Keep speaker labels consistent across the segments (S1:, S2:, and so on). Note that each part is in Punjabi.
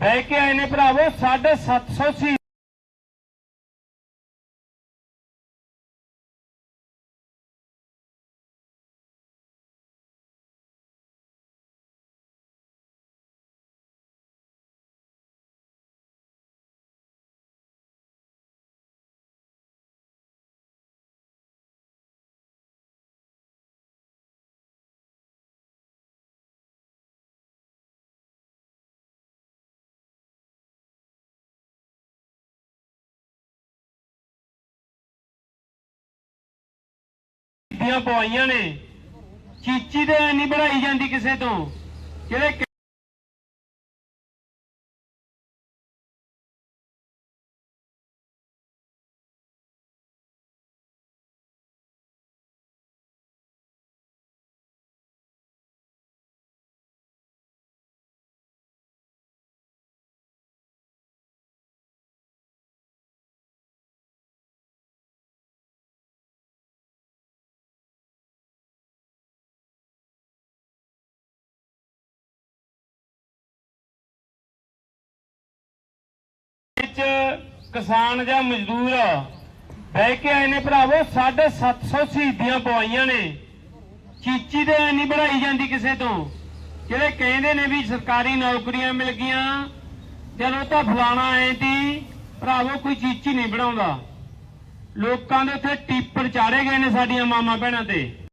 S1: ਬਹਿ ਕੇ ਆਏ ਨੇ ਭਰਾਵੋ 750 ਸੀ ਪਵਾਈਆਂ ਨੇ। ਚੀਚੀ ਤੇ ਨਹੀਂ ਬਣਾਈ ਜਾਂਦੀ ਕਿਸੇ ਤੋਂ। ਜਿਹੜੇ ਵਿੱਚ ਕਿਸਾਨ ਜਾਂ ਮਜ਼ਦੂਰ ਬਹਿ ਕੇ ਆਏ ਨੇ ਭਰਾਵੋ 750 ਸ਼ਹੀਦੀਆਂ ਪਵਾਈਆਂ ਨੇ। ਚੀਚੀ ਤੇ ਨਹੀਂ ਬਣਾਈ ਜਾਂਦੀ ਕਿਸੇ ਤੋਂ? ਜਿਹੜੇ ਕਹਿੰਦੇ ਨੇ ਵੀ ਸਰਕਾਰੀ ਨੌਕਰੀਆਂ ਮਿਲ ਗਈਆਂ ਚਲੋ ਤਾਂ ਫਲਾਣਾ ਐ ਦੀ ਭਰਾਵੋ, ਕੋਈ ਚੀਚੀ ਨਹੀਂ ਬਣਾਉਂਦਾ ਲੋਕਾਂ ਦੇ ਉੱਥੇ ਟੀਪਰ ਚਾੜੇ ਗਏ ਨੇ ਸਾਡੀਆਂ ਮਾਮਾ ਭੈਣਾਂ ਤੇ।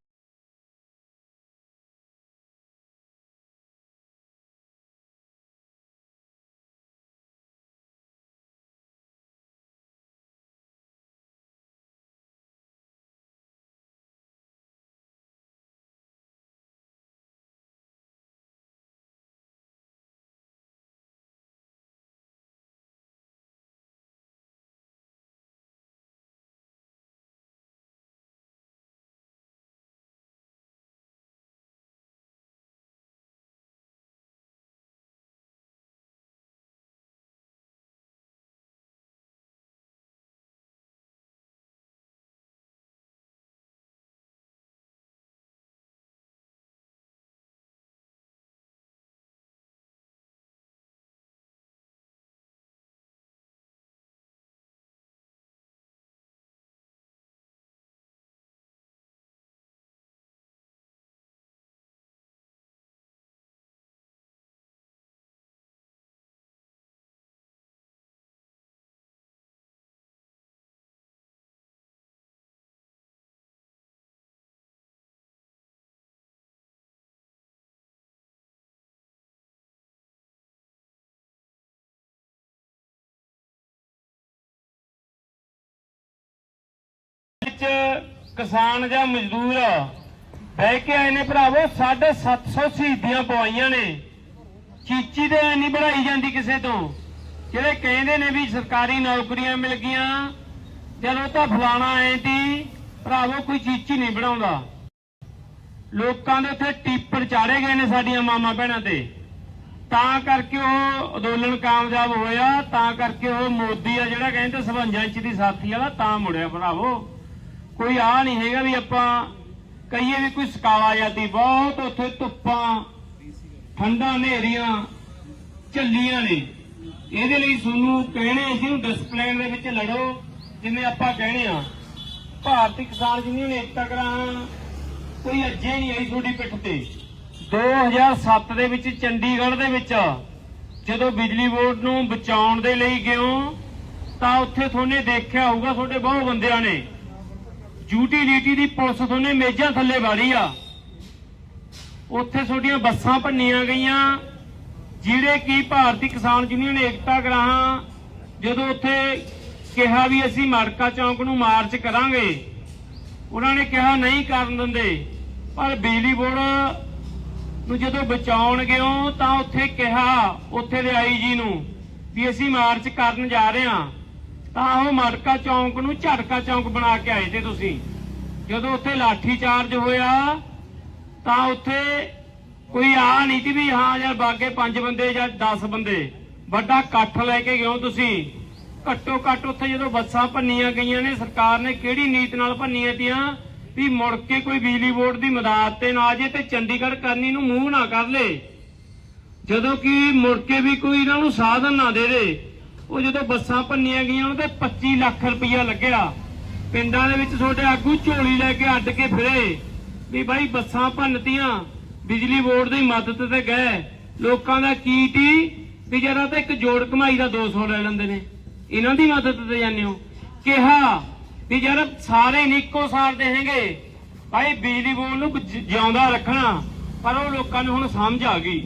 S1: ਕਿਸਾਨ ਜਾਂ ਮਜ਼ਦੂਰ, ਬਹਿ ਕੇ ਆਏ ਨੇ ਭਰਾਵੋ 750 ਸ਼ਹੀਦੀਆਂ ਪਵਾਈਆਂ ਨੇ। ਚੀਚੀ ਤੇ ਨਹੀਂ ਬਣਾਈ ਜਾਂਦੀ ਕਿਸੇ ਤੋਂ। ਜਿਹੜੇ ਕਹਿੰਦੇ ਨੇ ਵੀ ਸਰਕਾਰੀ ਨੌਕਰੀਆਂ ਮਿਲ ਗਈਆਂ, ਚਲੋ ਤਾਂ ਫਲਾਣਾ ਐ ਦੀ ਭਰਾਵੋ, ਕੋਈ ਚੀਚੀ ਨਹੀਂ ਬਣਾਉਂਦਾ। ਲੋਕਾਂ ਦੇ ਉੱਥੇ ਟੀਪਰ ਚਾੜੇ ਗਏ ਨੇ ਸਾਡੀਆਂ ਮਾਮਾ ਭੈਣਾਂ ਤੇ। ਤਾਂ ਕਰਕੇ ਉਹ ਅੰਦੋਲਨ ਕਾਮਯਾਬ ਹੋਇਆ, ਤਾਂ ਕਰਕੇ ਉਹ ਮੋਦੀ ਆ ਜਿਹੜਾ ਕਹਿੰਦੇ 57 ਇੰਚ ਦੀ ਸਾਥੀ ਵਾਲਾ, ਤਾਂ ਮੁੜਿਆ ਭਰਾਵੋ। ਕੋਈ ਆ ਨਹੀਂ ਹੈਗਾ ਵੀ ਆਪਾਂ ਕਹੀਏ ਵੀ ਕੋਈ ਸਕਾਲਾ ਜਾਂਦੀ ਬਹੁਤ ਉੱਥੇ ਧੁੱਪਾਂ, ਠੰਡਾ ਹਨੇਰੀਆਂ, ਝੱਲੀਆਂ ਨੇ। ਇਹਦੇ ਲਈ ਤੁਹਾਨੂੰ ਕਹਿਣੇ ਜਿਹਨੂੰ ਡਿਸਪਲਿਨ ਦੇ ਵਿੱਚ ਲੜੋ, ਜਿਵੇਂ ਆਪਾਂ ਕਹਿਣੇ ਆ। ਭਾਰਤੀ ਕਿਸਾਨ ਯੂਨੀਅਨ ਏਕਤਾ ਕਰਾਂ ਕੋਈ ਅੱਜੇ ਨਹੀਂ ਆਈ ਤੁਹਾਡੀ ਪਿੱਠ ਤੇ। 2007 ਦੇ ਵਿੱਚ ਚੰਡੀਗੜ੍ਹ ਦੇ ਵਿੱਚ ਜਦੋਂ ਬਿਜਲੀ ਬੋਰਡ ਨੂੰ ਬਚਾਉਣ ਦੇ ਲਈ ਗਿਓ, ਤਾਂ ਉੱਥੇ ਤੁਹਾਨੇ ਦੇਖਿਆ ਹੋਊਗਾ, ਤੁਹਾਡੇ ਬਹੁਤ ਬੰਦਿਆਂ ਨੇ। ਯੂਟਿਲਿਟੀ ਦੀ ਪੁਲਿਸ ਤੁਹਾਨੇ ਮੇਜ਼ਾਂ ਥੱਲੇ ਵਾਰੀ ਆ। ਉੱਥੇ ਤੁਹਾਡੀਆਂ ਬੱਸਾਂ ਭੰਨੀਆਂ ਗਈਆਂ। ਜਿਹੜੇ ਕੀ ਭਾਰਤੀ ਕਿਸਾਨ ਯੂਨੀਅਨ ਏਕਤਾ ਗਰਾਹਾਂ, ਜਦੋਂ ਉੱਥੇ ਕਿਹਾ ਵੀ ਅਸੀਂ ਮਾਰਕਾ ਚੌਂਕ ਨੂੰ ਮਾਰਚ ਕਰਾਂਗੇ, ਉਹਨਾਂ ਨੇ ਕਿਹਾ ਨਹੀਂ ਕਰਨ ਦਿੰਦੇ। ਪਰ ਬਿਜਲੀ ਬੋਰਡ ਨੂੰ ਜਦੋਂ ਬਚਾਉਣ ਗਿਓ, ਤਾਂ ਉੱਥੇ ਕਿਹਾ, ਉੱਥੇ ਦੇ ਆਈਜੀ ਨੂੰ, ਵੀ ਅਸੀਂ ਮਾਰਚ ਕਰਨ ਜਾ ਰਹੇ ਹਾਂ। ਤਾਂ ਉਹ ਮੜਕਾ ਚੌਂਕ ਨੂੰ ਝਟਕਾ ਚੌਂਕ ਬਣਾ ਕੇ ਆਏ ਤੇ ਤੁਸੀਂ। ਜਦੋਂ ਉੱਥੇ ਲਾਠੀ ਚਾਰਜ ਹੋਇਆ, ਤਾਂ ਉੱਥੇ ਕੋਈ ਆ ਨਹੀਂ ਸੀ ਵੀ ਹਾਂ ਯਾਰ ਬਾਗੇ ਪੰਜ ਬੰਦੇ ਜਾਂ 10 ਬੰਦੇ। ਵੱਡਾ ਇਕੱਠ ਲੈ ਕੇ ਗਿਓ ਤੁਸੀਂ। ਘੱਟੋ ਘੱਟ ਉੱਥੇ ਜਦੋਂ ਬੱਸਾਂ ਭੰਨੀਆਂ ਗਈਆਂ ਨੇ, ਸਰਕਾਰ ਨੇ ਕਿਹੜੀ ਨੀਤ ਨਾਲ ਭੰਨੀਆਂ ਤੀਆਂ? ਵੀ ਮੁੜ ਕੇ ਕੋਈ ਬਿਜਲੀ ਬੋਰਡ ਦੀ ਮਦਦ ਤੇ ਨਾ ਆ ਜੇ ਤੇ ਚੰਡੀਗੜ੍ਹ ਕਰਨੀ ਨੂੰ ਮੂੰਹ ਨਾ ਕਰ ਲੇ। ਜਦੋਂ ਕਿ ਮੁੜ ਕੇ ਵੀ ਕੋਈ ਇਹਨਾਂ ਨੂੰ ਸਾਧਨ ਨਾ ਦੇ ਦੇ। ਉਹ ਜਦੋਂ ਬੱਸਾਂ ਭੰਨੀਆਂ ਗਈਆਂ ਉਹਨਾਂ ਤੇ 25 ਲੱਖ ਰੁਪਈਆ ਲੱਗਿਆ। ਪਿੰਡਾਂ ਦੇ ਵਿੱਚ ਤੁਹਾਡੇ ਆਗੂ ਝੋਲੀ ਲੈ ਕੇ ਅੱਡ ਕੇ ਫਿਰੇ। ਵੀ ਬਾਈ ਬੱਸਾਂ ਭੰਨਤੀਆਂ, ਬਿਜਲੀ ਬੋਰਡ ਦੀ ਮਦਦ ਤੇ ਗਏ। ਲੋਕਾਂ ਦਾ ਕੀ ਵੀ ਜਰਾ ਤਾਂ ਇੱਕ ਜੋੜ ਕਮਾਈ ਦਾ 200 ਲੈ ਲੈਂਦੇ ਨੇ। ਇਹਨਾਂ ਦੀ ਮਦਦ ਤੇ ਜਾਂਦੇ ਹੋ। ਕਿਹਾ ਵੀ ਯਾਰ ਸਾਰੇ ਨੀ ਇੱਕੋ ਸਾਰ ਦੇਣਗੇ। ਭਾਈ ਬਿਜਲੀ ਬੋਰਡ ਨੂੰ ਜਿਉਂਦਾ ਰੱਖਣਾ। ਪਰ ਉਹ ਲੋਕਾਂ ਨੂੰ ਹੁਣ ਸਮਝ ਆ ਗਈ।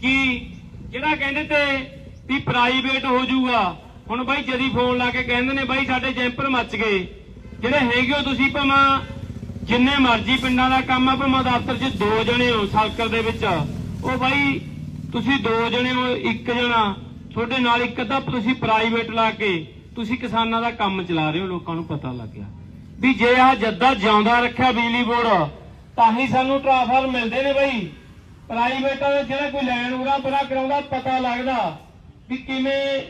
S1: ਕਿ? ਜਿਹੜਾ ਕਹਿੰਦੇ ਤੇ ਵੀ ਪ੍ਰਾਈਵੇਟ ਹੋ ਜਾਊਗਾ। ਹੁਣ ਬਾਈ ਜਦੀ ਫੋਨ ਲਾ ਕੇ ਕਹਿੰਦੇ ਨੇ ਬਾਈ ਸਾਡੇ ਜੈਂਪਰ ਮੱਚ ਗਏ। ਜਿਹੜੇ ਹੈਗੇ ਹੋ ਤੁਸੀਂ ਭਾਵੇਂ ਜਿੰਨੇ ਮਰਜ਼ੀ ਪਿੰਡਾਂ ਦਾ ਕੰਮ ਆ, ਭਾਵੇਂ ਦਫ਼ਤਰ 'ਚ ਦੋ ਜਣੇ ਹੋ ਸਰਕਲ ਦੇ ਵਿੱਚ। ਉਹ ਬਾਈ ਤੁਸੀਂ ਦੋ ਜਣੇ ਹੋ, ਇੱਕ ਜਣਾ। ਤੁਹਾਡੇ ਨਾਲ ਇੱਕ ਅੱਧਾ ਤੁਸੀਂ ਪ੍ਰਾਈਵੇਟ ਲਾ ਕੇ ਤੁਸੀਂ ਕਿਸਾਨਾਂ ਦਾ ਕੰਮ ਚਲਾ ਰਹੇ ਹੋ, ਲੋਕਾਂ ਨੂੰ ਪਤਾ ਲੱਗ ਗਿਆ। ਵੀ ਜੇ ਆ ਜੱਦਾ ਜਿਉਂਦਾ ਰੱਖਿਆ ਬਿਜਲੀ ਬੋਰਡ, ਤਾਂ ਹੀ ਸਾਨੂੰ ਟ੍ਰਾਂਸਫਰ ਮਿਲਦੇ ਨੇ ਬਈ। ਪ੍ਰਾਈਵੇਟ ਜਿਹੜਾ ਕੋਈ ਲੈਣ ਉਰਾ ਪਰਾ ਕਰਾਉਂਦਾ, ਪਤਾ ਲੱਗਦਾ। ਵੀ ਕਿਵੇਂ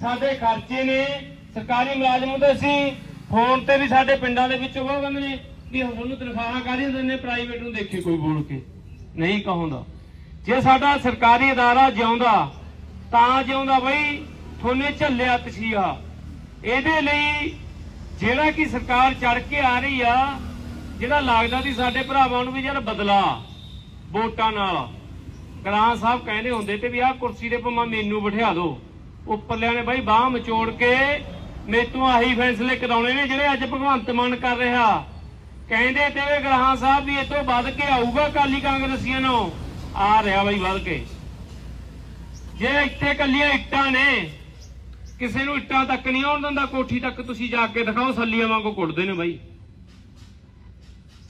S1: ਸਾਡੇ ਖਰਚੇ ਨੇ, ਸਰਕਾਰੀ ਮੁਲਾਜ਼ਮ ਤੇ ਅਸੀਂ ਫੋਨ ਤੇ ਵੀ ਸਾਡੇ ਪਿੰਡਾਂ ਦੇ ਵਿੱਚ ਉਹ ਕਹਿੰਦੇ ਨੇ ਵੀ ਤੁਹਾਨੂੰ ਤਨਖਾਹਾਂ ਕਾਹਦੀਆਂ ਦਿੰਦੇ ਪ੍ਰਾਈਵੇਟ ਨੂੰ ਦੇਖੇ ਕੋਈ ਬੋਲ ਕੇ। ਨਹੀਂ ਕਹੋਂਦਾ ਜੇ ਸਾਡਾ ਸਰਕਾਰੀ ਅਦਾਰਾ ਜਿਉਂਦਾ, ਤਾਂ ਜਿਉਂਦਾ ਬਈ ਥੋਨੇ ਝੱਲਿਆ ਤਸੀਹਾ। ਇਹਦੇ ਲਈ ਜਿਹੜਾ ਕਿ ਸਰਕਾਰ ਚੜ ਕੇ ਆ ਰਹੀ ਆ, ਜਿਹੜਾ ਲੱਗਦਾ ਸੀ ਸਾਡੇ ਭਰਾਵਾਂ ਨੂੰ ਵੀ ਯਾਰ ਬਦਲਾ, ਵੋਟਾਂ ਨਾਲ। ਗਰਾਂ ਸਾਹਿਬ ਕਹਿੰਦੇ ਹੁੰਦੇ ਤੇ ਵੀ ਆਹ ਕੁਰਸੀ ਦੇ ਭਾਵੇਂ ਮੈਨੂੰ ਬਿਠਾ ਦਿਓ। ਉੱਪਰਲਿਆਂ ਨੇ ਬਾਈ ਬਾਹ ਮਚੋੜ ਕੇ ਮੇਤੋਂ ਆਹੀ ਫੈਸਲੇ ਕਰਾਉਣੇ ਨੇ ਜਿਹੜੇ ਅੱਜ ਭਗਵੰਤ ਮਾਨ ਕਰ ਰਿਹਾ। ਕਹਿੰਦੇ ਤੇ ਗਰਾਂ ਸਾਹਿਬ ਵੀ ਇਹ ਵੱਧ ਕੇ ਆਊਗਾ ਕਾਲੀ ਕਾਂਗਰਸੀਆਂ ਨੂੰ। ਆ ਰਿਹਾ ਬਾਈ ਵੱਧ ਕੇ। ਜੇ ਇੱਥੇ ਕੱਲੀਆਂ ਇੱਟਾਂ ਨੇ, ਕਿਸੇ ਨੂੰ ਇੱਟਾਂ ਤੱਕ ਨਹੀਂ ਆਉਣ ਦਿੰਦਾ, ਕੋਠੀ ਤੱਕ ਤੁਸੀਂ ਜਾ ਕੇ ਦਿਖਾਓ, ਸੱਲੀਆਂ ਵਾਂਗੂ ਕੁੱਟਦੇ ਨੇ ਬਾਈ।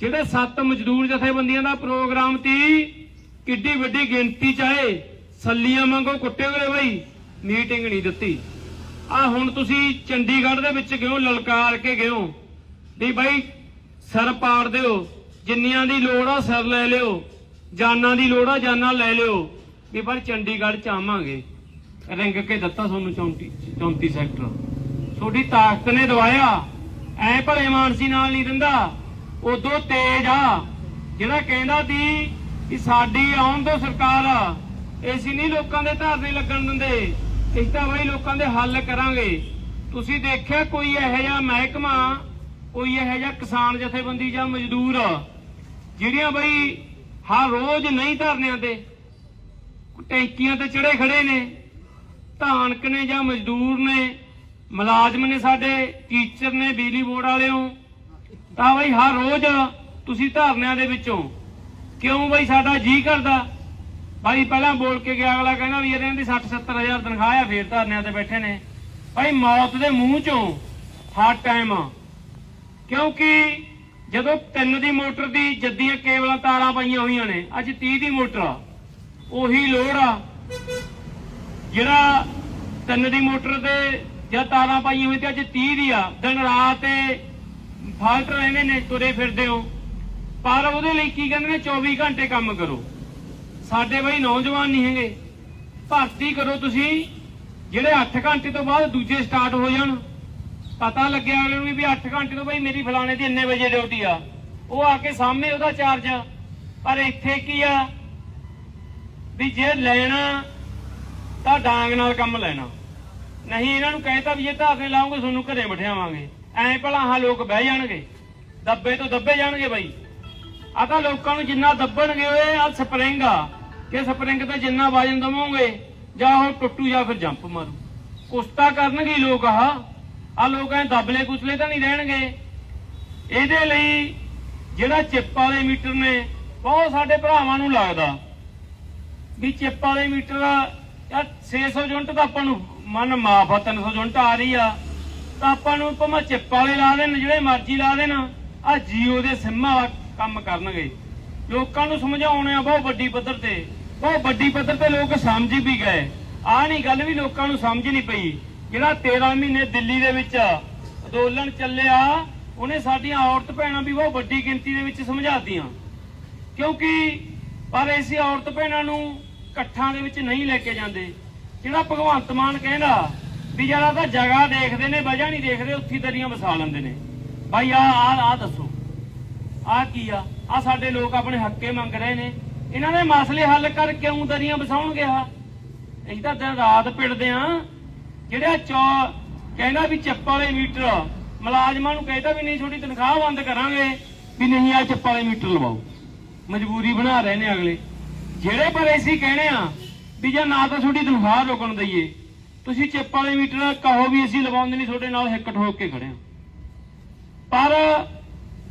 S1: ਜਿਹੜੇ ਸੱਤ ਮਜ਼ਦੂਰ ਜਥੇਬੰਦੀਆਂ ਦਾ ਪ੍ਰੋਗਰਾਮ ਤੀ ਕਿੱਡੀ ਵੱਡੀ ਗਿਣਤੀ ਚ ਆਏ ਸੱਲੀਆਂ ਵਾਂਗੋ ਕੁੱਟੇ ਗਏ ਬਾਈ ਮੀਟਿੰਗ ਨਹੀਂ ਦਿੱਤੀ। ਆ ਹੁਣ ਤੁਸੀਂ ਚੰਡੀਗੜ੍ਹ ਦੇ ਵਿੱਚ ਗਿਓ ਲਲਕਾਰ ਕੇ ਗਿਓ ਵੀ ਬਾਈ, ਸਿਰ ਪਾੜ ਦਿਓ, ਜਿੰਨੀਆਂ ਦੀ ਲੋੜ ਆ ਸਿਰ ਲੈ ਲਿਓ, ਜਾਨਾਂ ਦੀ ਲੋੜ ਆ ਜਾਨਾਂ ਲੈ ਲਿਓ। ਵੀ ਪਰ ਚੰਡੀਗੜ੍ਹ ਚ ਆਵਾਂਗੇ। ਰਿੰਗ ਕੇ ਦਿੱਤਾ ਤੁਹਾਨੂੰ 34 34 ਸੈਕਟਰ। ਤੁਹਾਡੀ ਤਾਕਤ ਨੇ ਦਵਾਇਆ। ਐ ਭਲੇ ਮਾਨਸੀ ਨਾਲ ਨਹੀਂ ਦਿੰਦਾ। ਉਦੋਂ ਤੇਜ ਆ। ਜਿਹੜਾ ਕਹਿੰਦਾ ਸੀ ਕਿ ਸਾਡੀ ਆਉਣ ਤੋਂ ਸਰਕਾਰ ਅਸੀਂ ਨਹੀਂ ਲੋਕਾਂ ਦੇ ਧਰਨੇ ਲੱਗਣ ਦਿੰਦੇ। ਅਸੀਂ ਤਾਂ ਬਈ ਲੋਕਾਂ ਦੇ ਹੱਲ ਕਰਾਂਗੇ। ਤੁਸੀਂ ਦੇਖਿਆ ਕੋਈ ਇਹੋ ਜਿਹਾ ਮਹਿਕਮਾ, ਕੋਈ ਇਹੋ ਜਿਹਾ ਕਿਸਾਨ ਜਥੇਬੰਦੀ ਜਾਂ ਮਜ਼ਦੂਰ ਜਿਹੜੀਆਂ ਬਈ ਹਰ ਰੋਜ਼ ਨਹੀਂ ਧਰਨਿਆਂ ਤੇ? ਟੈਂਕੀਆਂ ਤੇ ਚੜੇ ਖੜੇ ਨੇ। ਧਾਨਕ ਨੇ ਜਾਂ ਮਜ਼ਦੂਰ ਨੇ, ਮੁਲਾਜ਼ਮ ਨੇ ਸਾਡੇ, ਟੀਚਰ ਨੇ, ਬਿਜਲੀ ਬੋਰਡ ਵਾਲਿਓ। ਤਾਂ ਬਈ ਹਰ ਰੋਜ਼ ਤੁਸੀਂ ਧਰਨਿਆਂ ਦੇ ਵਿੱਚੋਂ ਕਿਉਂ ਬਈ ਸਾਡਾ ਜੀ ਕਰਦਾ? ਭਾਈ ਪਹਿਲਾਂ ਬੋਲ ਕੇ ਗਿਆ, ਅਗਲਾ ਕਹਿੰਦਾ ਵੀ ਇਹਨਾਂ ਦੀ 60 70 ਤਨਖਾਹ ਆ, ਫੇਰ ਧਰਨਿਆਂ ਤੇ ਬੈਠੇ ਨੇ। ਬਾਈ ਮੌਤ ਦੇ ਮੂੰਹ ਚੋਂ ਹਰ ਟਾਈਮ ਕਿਉਂਕਿ ਜਦੋਂ ਤਿੰਨ ਦੀ ਮੋਟਰ ਦੀ ਜੱਦੀਆਂ ਕੇਵਲਾਂ ਤਾਰਾਂ ਪਾਈਆਂ ਹੋਈਆਂ ਨੇ, ਅੱਜ 30 ਦੀ ਮੋਟਰ ਆ, ਉਹੀ ਲੋੜ ਆ। ਜਿਹੜਾ ਤਿੰਨ ਦੀ ਮੋਟਰ ਤੇ ਜਾਂ ਤਾਰਾਂ ਪਾਈਆਂ ਹੋਈਆਂ ਤੇ ਅੱਜ 30 ਦੀ ਆ, ਦਿਨ ਰਾਤ ਤੇ ਫਾਲਟ ਰਹਿੰਦੇ ਨੇ, ਤੁਰੇ ਫਿਰਦੇ ਹੋ। ਪਰ ਉਹਦੇ ਲਈ ਕੀ ਕਹਿੰਦੇ ਨੇ 24 ਘੰਟੇ ਕੰਮ ਕਰੋ। ਸਾਡੇ ਬਈ ਨੌਜਵਾਨ ਨਹੀਂ ਹੈਗੇ। ਭਰਤੀ ਕਰੋ ਤੁਸੀਂ। ਜਿਹੜੇ 8 ਘੰਟੇ ਤੋਂ ਬਾਅਦ ਦੂਜੇ ਸਟਾਰਟ ਹੋ ਜਾਣ। ਪਤਾ ਲੱਗਿਆ ਅਗਲੇ ਨੂੰ ਵੀ 8 ਘੰਟੇ ਤੋਂ ਬਈ ਮੇਰੀ ਫਲਾਣੇ ਦੀ ਇੰਨੇ ਵਜੇ ਡਿਊਟੀ ਆ। ਉਹ ਆ ਕੇ ਸਾਹਮਣੇ ਉਹਦਾ ਚਾਰਜ ਆ। ਪਰ ਇੱਥੇ ਕੀ ਆ? ਵੀ ਜੇ ਲੈਣਾ, ਤਾਂ ਡਾਂਗ ਨਾਲ ਕੰਮ ਲੈਣਾ। ਨਹੀਂ, ਇਹਨਾਂ ਨੂੰ ਕਹਿਤਾ ਵੀ ਜੇ ਧਾਰਨੇ ਲਾਉਂਗੇ ਤੁਹਾਨੂੰ ਘਰੇ ਬਿਠਾਵਾਂਗੇ। ਐਂ ਭਲਾ ਹਾਂ ਲੋਕ ਬਹਿ ਜਾਣਗੇ। ਦੱਬੇ ਤੋਂ ਦੱਬੇ ਜਾਣਗੇ ਬਾਈ। ਆ ਤਾਂ ਲੋਕਾਂ ਨੂੰ ਜਿੰਨਾ ਦੱਬਣਗੇ ਓਏ ਆ ਸਪਰਿੰਗ ਆ। ਕਿ ਸਪਰਿੰਗ ਤੇ ਜਿੰਨਾ ਵਜਨ ਦਵੋਗੇ, ਜਾਂ ਉਹ ਟੁੱਟੂ ਜਾਂ ਫਿਰ ਜੰਪ ਮਾਰੂ। ਕੁਸਤਾ ਕਰਨਗੇ ਲੋਕ ਆਹ। ਆ ਲੋਕ ਐ ਦਬਲੇ ਕੁਚਲੇ ਤਾਂ ਨਹੀਂ ਰਹਿਣਗੇ। ਇਹਦੇ ਲਈ ਜਿਹੜਾ ਚਿੱਪ ਵਾਲੇ ਮੀਟਰ ਨੇ, ਬਹੁਤ ਸਾਡੇ ਭਰਾਵਾਂ ਨੂੰ ਲੱਗਦਾ ਵੀ ਚਿੱਪ ਵਾਲੇ ਮੀਟਰ ਯਾਰ 600 ਯੂਨਿਟ ਤਾਂ ਆਪਾਂ ਨੂੰ ਮਨ ਮਾਫ ਆ 300 ਯੂਨਿਟ ਆ ਰਹੀ ਆ, ਤਾਂ ਆਪਾਂ ਨੂੰ ਭਾਵੇਂ ਚਿੱਪ ਵਾਲੇ ਲਾ ਦੇਣ, ਜਿਹੜੇ ਮਰਜ਼ੀ ਲਾ ਦੇਣ ਆ ਜੀਓ ਦੇ ਸਿੰਮਾਂ ਕੰਮ ਕਰਨਗੇ। ਲੋਕਾਂ ਨੂੰ ਸਮਝਾਉਣੇ ਆ ਬਹੁਤ ਵੱਡੀ ਪੱਧਰ ਤੇ। ਬਹੁਤ ਵੱਡੀ ਪੱਧਰ ਤੇ ਲੋਕ ਸਮਝ ਵੀ ਗਏ। ਆ ਨਹੀਂ ਗੱਲ ਵੀ ਲੋਕਾਂ ਨੂੰ ਸਮਝ ਨਹੀਂ ਪਈ। ਜਿਹੜਾ 13 ਮਹੀਨੇ ਦਿੱਲੀ ਦੇ ਵਿੱਚ ਅੰਦੋਲਨ ਚੱਲਿਆ, ਉਹਨੇ ਸਾਡੀਆਂ ਔਰਤ ਭੈਣਾਂ ਵੀ ਬਹੁਤ ਵੱਡੀ ਗਿਣਤੀ ਦੇ ਵਿੱਚ ਸਮਝਾਤੀਆਂ। ਕਿਉਂਕਿ ਪਰ ਐਸੀ ਔਰਤ ਭੈਣਾਂ ਨੂੰ ਇਕੱਠਾਂ ਦੇ ਵਿੱਚ ਨਹੀਂ ਲੈ ਕੇ ਜਾਂਦੇ। ਜਿਹੜਾ ਭਗਵੰਤ ਮਾਨ ਕਹਿੰਦਾ ਵੀ ਜਿਹੜਾ ਤਾਂ ਜਗ੍ਹਾ ਦੇਖਦੇ ਨੇ, ਵਜ੍ਹਾ ਨਹੀਂ ਦੇਖਦੇ, ਉੱਥੀ ਦਰੀਆਂ ਵਸਾ ਲੈਂਦੇ ਨੇ। ਭਾਈ ਆ ਆ ਆ ਦੱਸੋ। ਆ ਕੀ ਆ? ਆ ਸਾਡੇ ਲੋਕ ਆਪਣੇ ਹੱਕੇ ਮੰਗ ਰਹੇ ਨੇ। ਇਹਨਾਂ ਦੇ ਮਸਲੇ ਹੱਲ ਕਰ ਕਿਉਂ ਦਰੀਆਂ ਵਸਾਉਣਗੇ ਆ ਅਸੀਂ ਤਾਂ ਦਿਨ ਰਾਤ ਪਿੜਦੇ ਆ। ਜਿਹੜਾ ਚੌ ਕਹਿੰਦਾ ਵੀ ਚੱਪ ਵਾਲੇ ਮੀਟਰ ਮੁਲਾਜ਼ਮਾਂ ਨੂੰ ਕਹਿੰਦਾ ਵੀ ਨਹੀਂ ਛੋਟੀ ਤਨਖਾਹ ਬੰਦ ਕਰਾਂਗੇ। ਵੀ ਨਹੀਂ ਆ ਚੱਪ ਵਾਲੇ ਮੀਟਰ ਲਵਾਓ। ਮਜਬੂਰੀ ਬਣਾ ਰਹੇ ਨੇ ਅਗਲੇ। ਜਿਹੜੇ ਪਰ ਅਸੀਂ ਕਹਿੰਦੇ ਆ ਵੀ ਜਾਂ ਨਾ ਤਾਂ ਛੋਟੀ ਤਨਖਾਹ ਰੋਕਣ ਦਈਏ। ਤੁਸੀਂ ਚੱਪ ਵਾਲੇ ਮੀਟਰ ਕਹੋ ਵੀ ਅਸੀਂ ਲਵਾਉਂਦੇ ਨਹੀਂ, ਤੁਹਾਡੇ ਨਾਲ ਹਿੱਕ ਹੋ ਕੇ ਖੜੇ ਆ। ਪਰ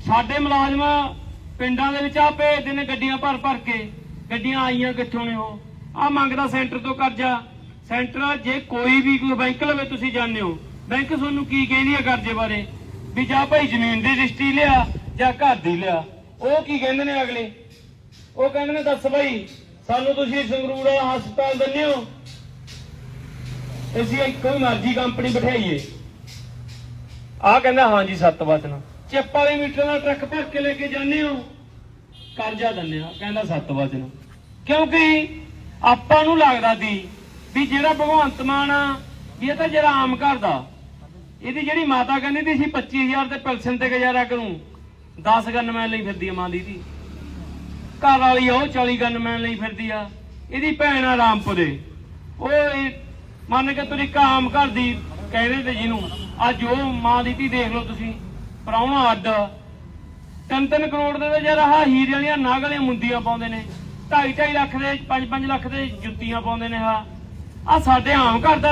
S1: ਸਾਡੇ ਮੁਲਾਜ਼ਮ ਪਿੰਡਾਂ ਦੇ ਵਿੱਚ ਆ ਭੇਜਦੇ ਨੇ ਗੱਡੀਆਂ ਭਰ ਭਰ ਕੇ। ਗੱਡੀਆਂ ਆਈਆਂ ਕਿੱਥੋਂ ਨੇ ਉਹ? ਆ ਮੰਗਦਾ ਸੈਂਟਰ ਤੋਂ ਕਰਜ਼ਾ। ਸੈਂਟਰ ਜੇ ਕੋਈ ਵੀ ਕੋਈ ਬੈਂਕ ਲਵੇ ਤੁਸੀਂ ਜਾਣਦੇ ਹੋ। ਬੈਂਕ ਤੁਹਾਨੂੰ ਕੀ ਕਹਿੰਦੀ ਹੈ ਕਰਜ਼ੇ ਬਾਰੇ? ਵੀ ਜਾਂ ਭਾਈ ਜ਼ਮੀਨ ਦੀ ਰਜਿਸਟਰੀ ਲਿਆ, ਜਾਂ ਘਰ ਦੀ ਲਿਆ। ਉਹ ਕੀ ਕਹਿੰਦੇ ਨੇ ਅਗਲੇ? ਉਹ ਕਹਿੰਦੇ ਨੇ, ਦੱਸ ਭਾਈ, ਸਾਨੂੰ ਤੁਸੀਂ ਸੰਗਰੂਰ ਵਾਲਾ ਹਸਪਤਾਲ ਦਿੰਦੇ ਹੋ। ਅਸੀਂ ਕੋਈ ਮਰਜ਼ੀ ਕੰਪਨੀ ਬਿਠਾਈਏ। ਆ ਕਹਿੰਦਾ, ਹਾਂਜੀ, ਸੱਤ ਵਚਨ ਚਿੱਪ ਵਾਲੇ ਮੀਟਰ ਦਾ ਟਰੱਕ ਭਰ ਕੇ ਲੈ ਕੇ ਜਾਂਦੇ ਹੋ। ਕਰਜ਼ਾ ਦਿੰਦੇ ਆ ਕਹਿੰਦਾ ਸੱਤ ਵਚਨ ਕਿਉਂਕਿ ਆਪਾਂ ਨੂੰ ਲੱਗਦਾ ਸੀ ਵੀ ਜਿਹੜਾ ਭਗਵੰਤ ਮਾਨ ਆ, ਵੀ ਇਹ ਤਾਂ ਜਿਹੜਾ ਆਮ ਘਰ ਦਾ, ਇਹਦੀ ਜਿਹੜੀ ਮਾਤਾ ਕਹਿੰਦੀ ਸੀ ਅਸੀਂ 25000 ਤੇ ਪੈਨਸ਼ਨ ਤੇ ਗੁਜ਼ਾਰਾ ਕਰੂੰ 10 ਗਨਮੈਨ ਲਈ ਫਿਰਦੀ ਆ ਮਾਂ ਦੀ ਦੀ ਘਰ ਵਾਲੀ ਆ, ਉਹ 40 ਗਨਮੈਨ ਲਈ ਫਿਰਦੀ ਆ, ਇਹਦੀ ਭੈਣ ਆ ਰਾਮਪੁਰੇ ਉਹ ਮੰਨ ਕੇ ਤੁਰੀ ਕਾਮ ਘਰ ਦੀ ਕਹਿੰਦੇ ਤੇ ਜਿਹਨੂੰ, ਅੱਜ ਉਹ ਮਾਂ ਦੀ ਧੀ ਦੇਖ ਲਓ ਤੁਸੀਂ। ਪ੍ਰਾਹੁਣਾ ਅੱਡ। ਤਿੰਨ ਤਿੰਨ ਕਰੋੜ ਦੇ ਤੇ ਯਾਰ ਹੀਰੇ ਵਾਲੀਆਂ ਨਾਗ ਵਾਲੀਆਂ ਮੁੰਦੀਆਂ ਪਾਉਂਦੇ ਨੇ। 2.5 2.5 ਲੱਖ ਦੇ 5-5 ਲੱਖ ਦੇ ਜੁੱਤੀਆਂ ਪਾਉਂਦੇ ਨੇ ਆ ਆ ਸਾਡੇ ਆਮ ਘਰ ਦਾ